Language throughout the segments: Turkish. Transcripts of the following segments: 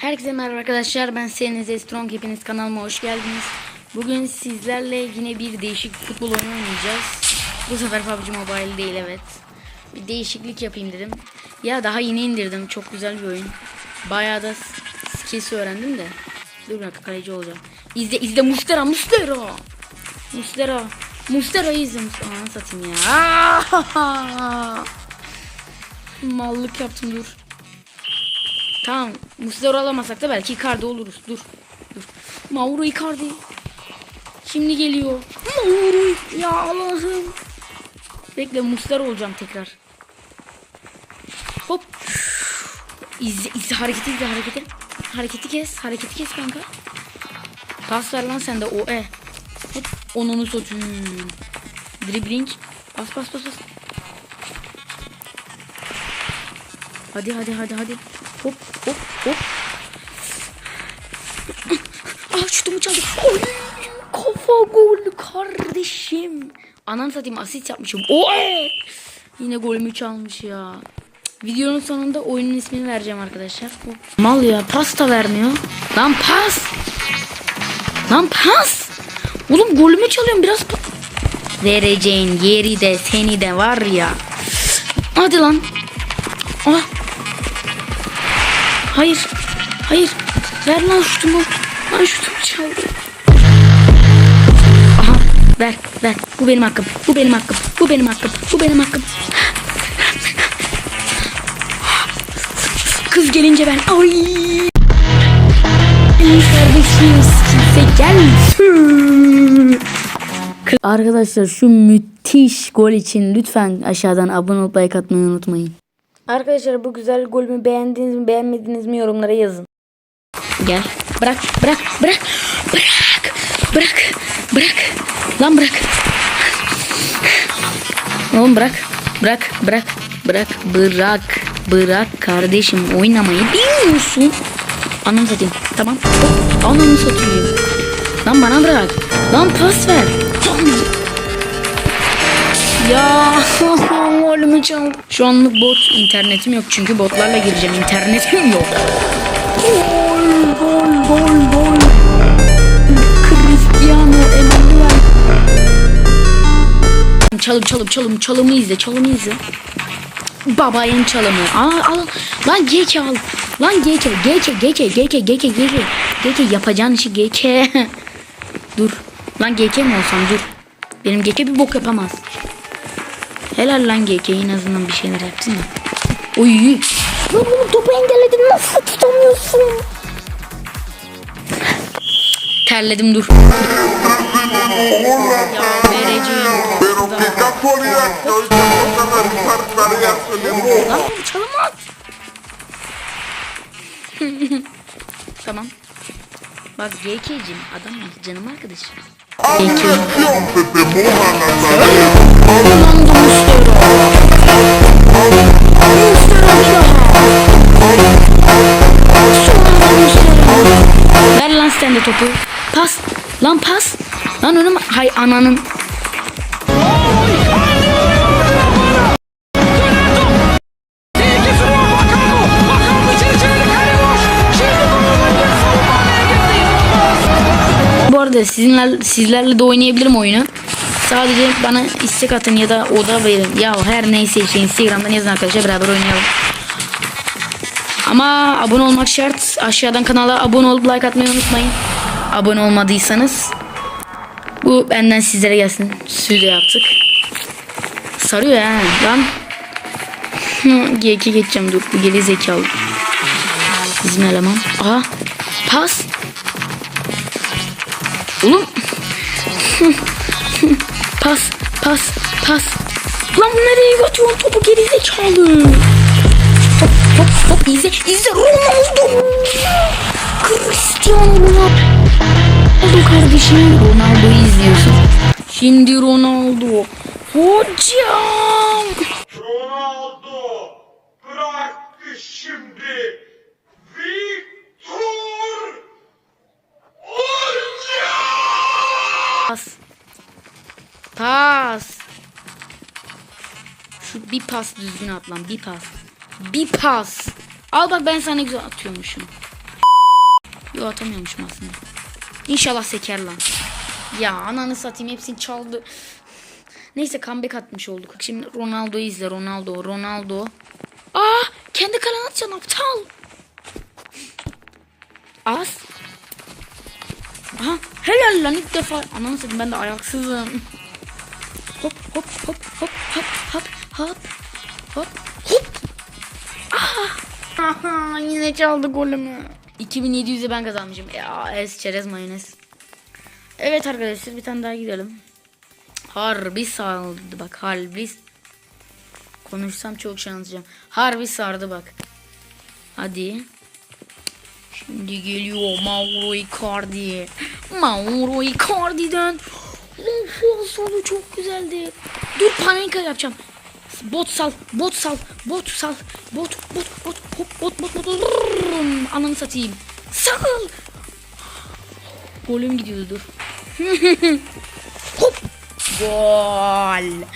Herkese merhaba arkadaşlar. Ben Seniz Strong. Hepiniz kanalıma hoş geldiniz. Bugün sizlerle yine bir değişik futbol oyunu oynayacağız. Bu sefer PUBG Mobile değil evet. Bir değişiklik yapayım dedim. Ya daha yeni indirdim. Çok güzel bir oyun. Bayağı da skills öğrendim de. Dur bir dakika kaleci olacağım. İzle izle Mustera Mustera. Mustera. Mustera'yı izle. Ananı satayım ya. Mallık yaptım dur. Tamam. Muslera alamasak da belki Icardi oluruz. Dur. Dur. Mauro Icardi. Şimdi geliyor. Mauro. Ya Allah'ım. Bekle Muslera olacağım tekrar. Hop. İzle, izle hareketi izle hareketi. Hareketi kes. Hareketi kes kanka. Pas ver lan sen de o e. Hop. Onunu satayım. Dribbling. Bas bas bas bas. Hadi hadi hadi hadi. Hop hop hop. Ah şutumu çaldı. Oy, kafa gol kardeşim. Anam satayım asist yapmışım. Oy! Yine golümü çalmış ya. Videonun sonunda oyunun ismini vereceğim arkadaşlar. Mal ya pasta vermiyor. Lan pas. Lan pas. Oğlum golümü çalıyorum biraz Vereceğin yeri de seni de var ya. Hadi lan. Hayır. Hayır. Ver lan şutumu. Lan şutumu çaldı. Aha. Ver. Ver. Bu benim hakkım. Bu benim hakkım. Bu benim hakkım. Bu benim hakkım. Kız gelince ben. Ay. Kardeşim kimse gelsin. Arkadaşlar şu müthiş gol için lütfen aşağıdan abone olup like atmayı unutmayın. Arkadaşlar bu güzel golümü beğendiniz mi beğenmediniz mi yorumlara yazın. Gel. Bırak bırak bırak bırak bırak bırak lan bırak. Oğlum bırak bırak bırak bırak bırak bırak kardeşim oynamayı bilmiyorsun. Anam satayım tamam. Hop, Anamı satayım. Lan bana bırak. Lan pas ver. Ya golümü çaldı. Şu anlık bot internetim yok çünkü botlarla gireceğim. İnternetim yok. Gol gol gol gol. Cristiano Emanuel. Çalım çalım çalım çalımı izle çalımı izle. Babayın çalımı. Aa al. Lan GK al. Lan GK GK GK GK GK GK GK yapacağın işi GK. dur. Lan GK mi olsam dur. Benim GK bir bok yapamaz. Helal lan GK en azından bir şeyler yapsın da. Oy. Lan oğlum topu engelledin nasıl tutamıyorsun? Terledim dur. ya. Lan çalım at. tamam. Bak GK'cim adam canım arkadaşım. Mustera bir daha. Sonra Mustera. Ver lan sen de topu. Pas. Lan pas. Lan önüm. Hay ananın. Tehlikesi arada sizinle, sizlerle de oynayabilirim oyunu. Sadece bana istek atın ya da oda verin. Ya her neyse işte Instagram'dan yazın arkadaşlar beraber oynayalım. Ama abone olmak şart. Aşağıdan kanala abone olup like atmayı unutmayın. Abone olmadıysanız. Bu benden sizlere gelsin. Stüdyo yaptık. Sarıyor ya lan. G2 geçeceğim dur. Bu geri zekalı. Bizim eleman. Aha. Pas. Oğlum. pas, pas, pas. Lan nereye atıyorsun topu geri zekalı. Hop hop hop izle izle Ronaldo. Cristiano Ronaldo kardeşim. Ronaldo'yu izliyorsun. Şimdi Ronaldo. Hocam. Ronaldo bıraktı şimdi. Victor Pas. Pas. Şu bir pas düzgün at lan bir pas. Bir pas. Al bak ben sana güzel atıyormuşum. Yo atamıyormuşum aslında. İnşallah seker lan. Ya ananı satayım hepsini çaldı. Neyse comeback atmış olduk. Şimdi Ronaldo'yu izle Ronaldo Ronaldo. Aa kendi kalene atacaksın aptal. Az. Aha helal lan ilk defa. Ananı satayım ben de ayaksızım. Hop hop hop hop hop hop hop hop hop. Aha, yine çaldı golümü. 2700'e ben kazanmışım. Ya es çerez mayonez. Evet arkadaşlar bir tane daha gidelim. Harbi sardı bak harbi. Konuşsam çok şanslıyım. Harbi sardı bak. Hadi. Şimdi geliyor Mauro Icardi. Mauro Icardi'den. O sonu çok güzeldi. Dur panika yapacağım. Bot sal, bot sal, bot sal, bot, bot, bot, hop, bot, bot, bot, Rrrrum. ananı satayım. Sal. Golüm gidiyordu dur. hop. Gol.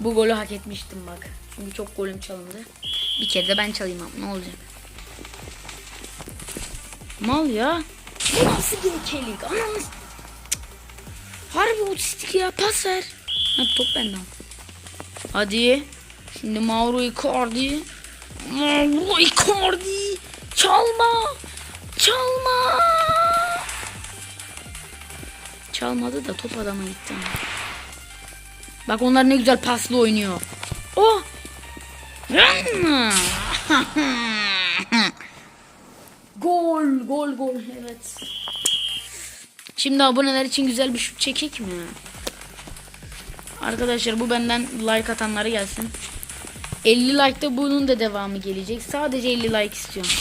Bu golü hak etmiştim bak. Çünkü çok golüm çalındı. Bir kere de ben çalayım ama ne olacak? Mal ya. Bu nasıl gekelik? Ananı s- Harbi otistik ya pas ver. Ha, top benden. Hadi. Şimdi Mauro Icardi. Mauro Icardi. Çalma. Çalma. Çalmadı da top adama gitti. Bak onlar ne güzel paslı oynuyor. Oh. gol, gol, gol. Evet. Şimdi aboneler için güzel bir şut çekek mi? Arkadaşlar bu benden like atanları gelsin. 50 like'da bunun da devamı gelecek. Sadece 50 like istiyorum.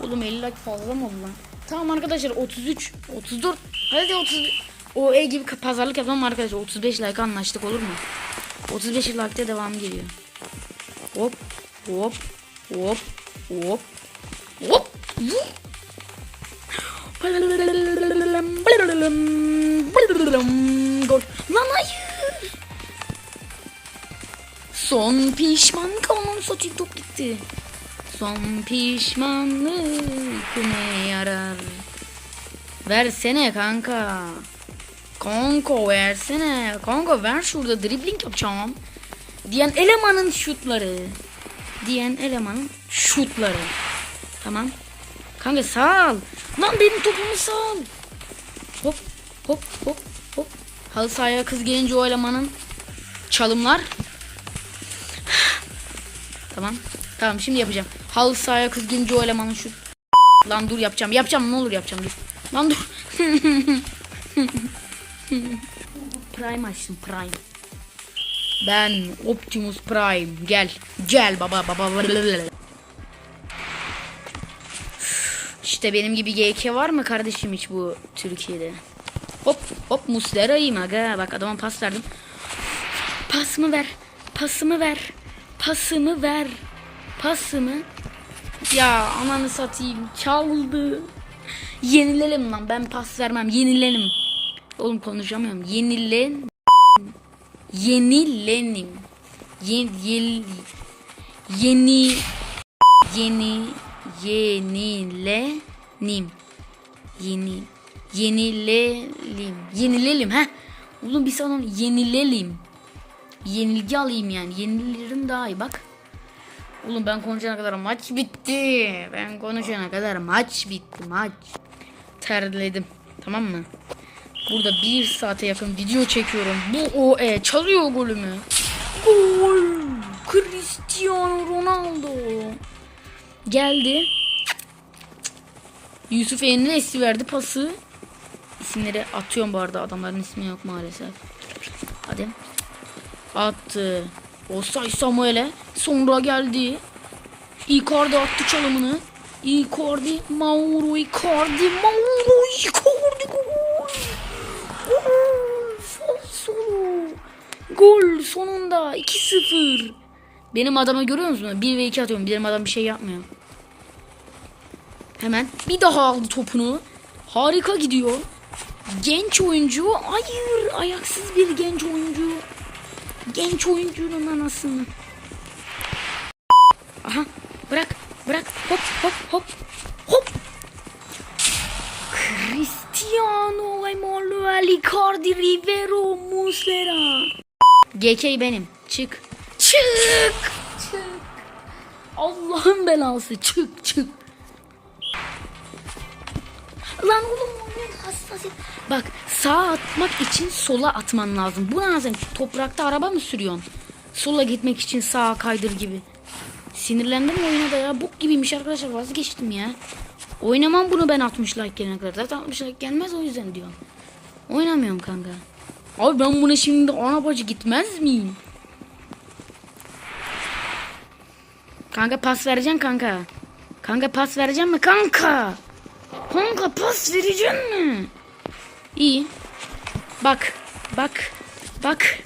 Oğlum 50 like fazla mı oldu lan? Tamam arkadaşlar 33, 34, hadi 30. O E gibi pazarlık yapalım arkadaşlar. 35 like anlaştık olur mu? 35 like'da devamı geliyor. Hop, hop, hop, hop, hop, vur. Lan hayır. Son pişman kalmam saçı top gitti. Son pişmanlık ne yarar? Versene kanka. Kanka versene. Kanka ver şurada dribbling yapacağım. Diyen elemanın şutları. Diyen elemanın şutları. Tamam. Kanka sal. Lan benim topumu sal. Hop hop hop hop. Halı sahaya kız gelince o elemanın çalımlar. tamam. Tamam şimdi yapacağım. Halı sahaya kız gelince o elemanın şu. Lan dur yapacağım. Yapacağım ne olur yapacağım dur. Lan dur. Prime açtım Prime. Ben Optimus Prime. Gel. Gel baba baba. İşte benim gibi GK var mı kardeşim hiç bu Türkiye'de? Hop hop Muslera'yım aga. Bak adama pas verdim. Pasımı ver. Pasımı ver. Pasımı ver. Pasımı. Ya ananı satayım. Çaldı. Yenilelim lan. Ben pas vermem. Yenilelim. Oğlum konuşamıyorum. Yenilen. Yenilenim. Yen, yel, yeni yeni yenilenim. Yeni yenilelim. Yenilelim ha. Oğlum bir sana yenilelim. Yenilgi alayım yani. Yenilerim daha iyi bak. Oğlum ben konuşana kadar maç bitti. Ben konuşana kadar maç bitti maç. Terledim. Tamam mı? Burada bir saate yakın video çekiyorum. Bu o e çalıyor golümü. Gol. Cristiano Ronaldo. Geldi. Yusuf Enes'i verdi pası. İsimleri atıyorum bu arada. Adamların ismi yok maalesef. Hadi. Attı. Osay Samuel'e. Sonra geldi. Icardi attı çalımını. Icardi, Mauro Icardi, Mauro Icardi gol. Gol. Gol sonunda 2-0. Benim adamı görüyor musunuz? 1 ve 2 atıyorum. Benim adam bir şey yapmıyor hemen. Bir daha aldı topunu. Harika gidiyor. Genç oyuncu. Hayır ayaksız bir genç oyuncu. Genç oyuncunun anasını. Aha bırak bırak hop hop hop hop. Cristiano Emanuel Icardi Rivero Muslera. GK benim. Çık. Çık. Çık. Allah'ın belası. Çık çık. Lan oğlum hassasiyet. Bak sağa atmak için sola atman lazım. Bu lazım. Toprakta araba mı sürüyorsun? Sola gitmek için sağa kaydır gibi. Sinirlendim oyuna da ya. Bok gibiymiş arkadaşlar vazgeçtim ya. Oynamam bunu ben 60 like gelene kadar. Zaten 60 like gelmez o yüzden diyorum. Oynamıyorum kanka. Abi ben buna şimdi ana bacı gitmez miyim? Kanka pas vereceksin kanka. Kanka pas vereceksin mi kanka? Kanka pas vereceksin mi? İyi. Bak. Bak. Bak.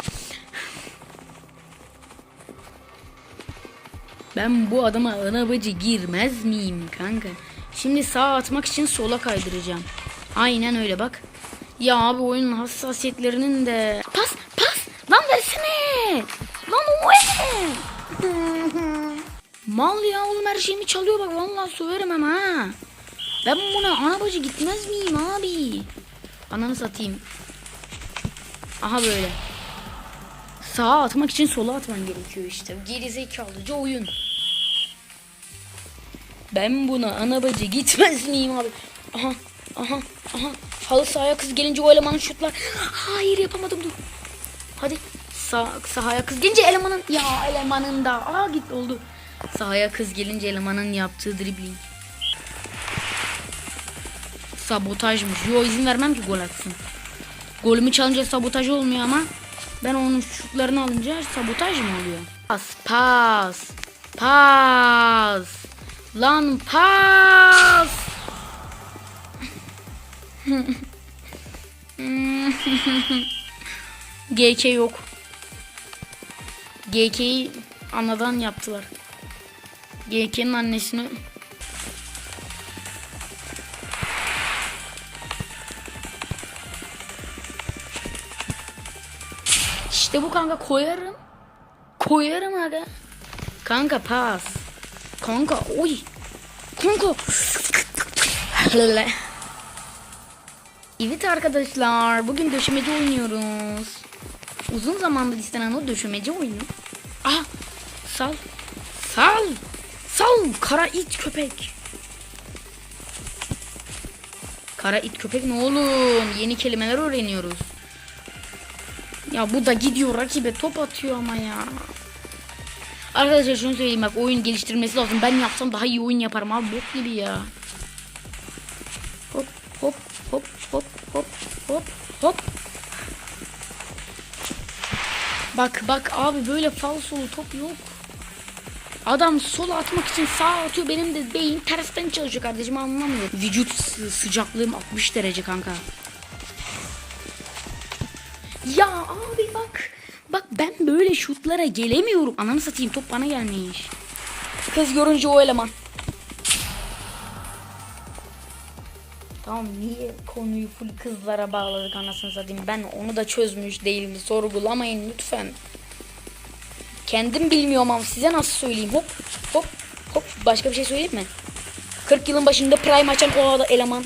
Ben bu adama arabacı girmez miyim kanka? Şimdi sağa atmak için sola kaydıracağım. Aynen öyle bak. Ya abi oyunun hassasiyetlerinin de... Pas pas lan versene. Lan o? Mal ya oğlum her şeyimi çalıyor bak vallahi söverim ama ha. Ben buna anabacı gitmez miyim abi? Ananı satayım. Aha böyle. Sağa atmak için sola atman gerekiyor işte. Gerizekalıca oyun. Ben buna anabacı gitmez miyim abi? Aha aha aha. Halı sahaya kız gelince o elemanın şutlar. Hayır yapamadım dur. Hadi. Sağ, sahaya kız gelince elemanın ya elemanın da. Aa git oldu. Sahaya kız gelince elemanın yaptığı dribbling. Sabotajmış. Yo izin vermem ki gol atsın. Golümü çalınca sabotaj olmuyor ama ben onun şutlarını alınca sabotaj mı oluyor? Pas pas pas lan pas GK yok. GK'yi anadan yaptılar. GK'nin annesini İşte bu kanka koyarım. Koyarım aga. Kanka pas. Kanka oy. Kanka. Evet arkadaşlar bugün döşemeci oynuyoruz. Uzun zamandır istenen o döşemeci oyunu. Ah sal. Sal. Sal kara it köpek. Kara it köpek ne oğlum? Yeni kelimeler öğreniyoruz. Ya bu da gidiyor rakibe top atıyor ama ya. Arkadaşlar şunu söyleyeyim bak oyun geliştirmesi lazım. Ben yapsam daha iyi oyun yaparım abi bok gibi ya. Hop hop hop hop hop hop hop. Bak bak abi böyle falsolu top yok. Adam sola atmak için sağa atıyor. Benim de beyin tersten çalışıyor kardeşim anlamıyorum. Vücut sı- sıcaklığım 60 derece kanka. Ya abi bak. Bak ben böyle şutlara gelemiyorum. Ananı satayım top bana gelmiş. Kız görünce o eleman. Tamam niye konuyu full kızlara bağladık anasını satayım. Ben onu da çözmüş değilim. Sorgulamayın lütfen. Kendim bilmiyorum ama size nasıl söyleyeyim. Hop hop hop. Başka bir şey söyleyeyim mi? 40 yılın başında prime açan o eleman.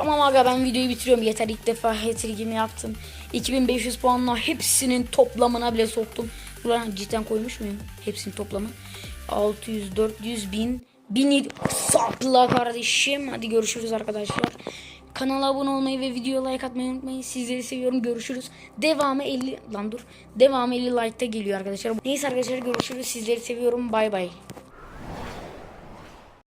Tamam aga ben videoyu bitiriyorum. Yeter ilk defa hat-trick'imi yaptım. 2500 puanla hepsinin toplamına bile soktum. Ulan cidden koymuş muyum? Hepsinin toplamı. 600, 400, 1000, 1000 sapla kardeşim. Hadi görüşürüz arkadaşlar. Kanala abone olmayı ve videoya like atmayı unutmayın. Sizleri seviyorum. Görüşürüz. Devamı 50 lan dur. Devamı 50 like'ta geliyor arkadaşlar. Neyse arkadaşlar görüşürüz. Sizleri seviyorum. Bay bay.